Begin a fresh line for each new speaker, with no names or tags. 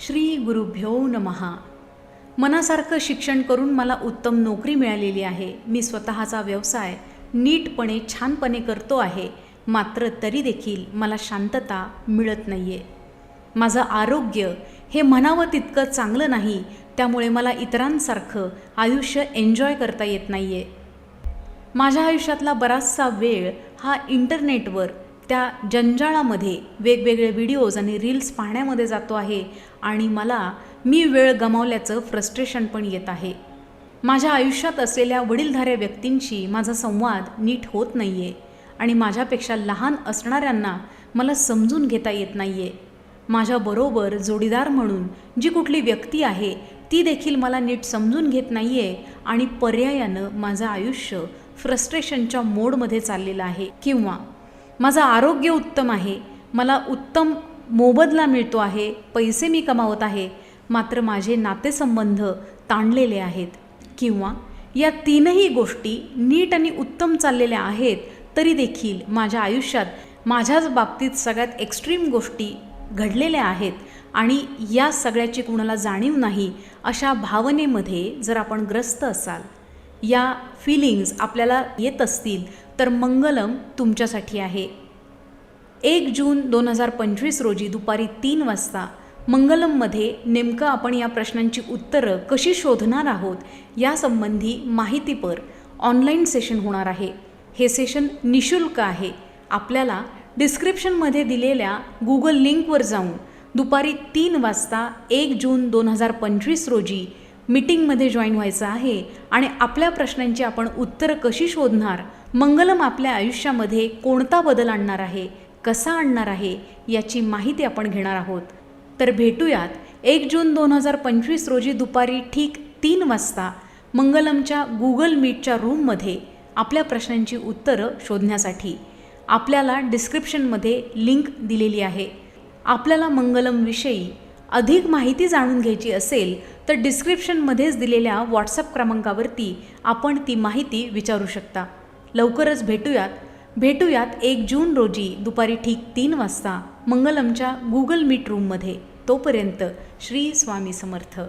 श्री गुरुभ्यो नमहा मनासारखं शिक्षण करून मला उत्तम नोकरी मिळालेली आहे. मी स्वतःचा व्यवसाय नीटपणे छानपणे करतो आहे. मात्र तरी देखील मला शांतता मिळत नाही आहे माझं आरोग्य हे म्हणावं तितकं चांगलं नाही त्यामुळे मला इतरांसारखं आयुष्य एन्जॉय करता येत नाही आहे माझ्या आयुष्यातला बराचसा वेळ हा इंटरनेटवर त्या जंजाळामध्ये वेगवेगळे व्हिडिओज आणि रील्स पाहण्यामध्ये जातो आहे आणि मला मी वेळ गमावल्याचं फ्रस्ट्रेशन पण येत आहे. माझ्या आयुष्यात असलेल्या वडीलधाऱ्या व्यक्तींशी माझा संवाद नीट होत नाही आहे आणि माझ्यापेक्षा लहान असणाऱ्यांना मला समजून घेता येत नाही आहे माझ्याबरोबर जोडीदार म्हणून जी कुठली व्यक्ती आहे ती देखील मला नीट समजून घेत नाही आहे आणि पर्यायानं माझं आयुष्य फ्रस्ट्रेशनच्या मोडमध्ये चाललेलं आहे. किंवा माझं आरोग्य उत्तम आहे मला उत्तम मोबदला मिळतो आहे पैसे मी कमावत आहे मात्र माझे नातेसंबंध ताणलेले आहेत. किंवा या तीनही गोष्टी नीट आणि उत्तम चाललेल्या आहेत तरी देखील माझ्या आयुष्यात माझ्याच बाबतीत सगळ्यात एक्स्ट्रीम गोष्टी घडलेल्या आहेत आणि या सगळ्याची कुणाला जाणीव नाही अशा भावनेमध्ये जर आपण ग्रस्त असाल. या फिलिंग्ज आपल्याला येत असतील तर मंगलम तुमच्यासाठी आहे. एक जून दोन हजार पंचवीस रोजी दुपारी तीन वाजता मंगलममध्ये नेमकं आपण या प्रश्नांची उत्तरं कशी शोधणार आहोत यासंबंधी माहितीपर ऑनलाईन सेशन होणार आहे. हे सेशन निशुल्क आहे. आपल्याला डिस्क्रिप्शनमध्ये दिलेल्या गुगल लिंकवर जाऊन दुपारी तीन वाजता एक जून दोन हजार पंचवीस रोजी मीटिंगमध्ये जॉईन व्हायचं आहे आणि आपल्या प्रश्नांची आपण उत्तरं कशी शोधणार मंगलम आपल्या आयुष्यामध्ये कोणता बदल आणणार आहे कसा आणणार आहे याची माहिती आपण घेणार आहोत. तर भेटूयात. एक जून दोन हजार पंचवीस रोजी दुपारी ठीक तीन वाजता मंगलमच्या गुगल मीटच्या रूममध्ये आपल्या प्रश्नांची उत्तरं शोधण्यासाठी आपल्याला डिस्क्रिप्शनमध्ये लिंक दिलेली आहे. आपल्याला मंगलमविषयी अधिक माहिती जाणून घ्यायची असेल तर डिस्क्रिप्शनमध्येच दिलेल्या व्हॉट्सअप क्रमांकावरती आपण ती माहिती विचारू शकता. लवकरच भेटूयात. भेटूयात एक जून रोजी दुपारी ठीक तीन वाजता. मंगलमच्या गुगल मीट रूममध्ये तोपर्यंत श्री स्वामी समर्थ.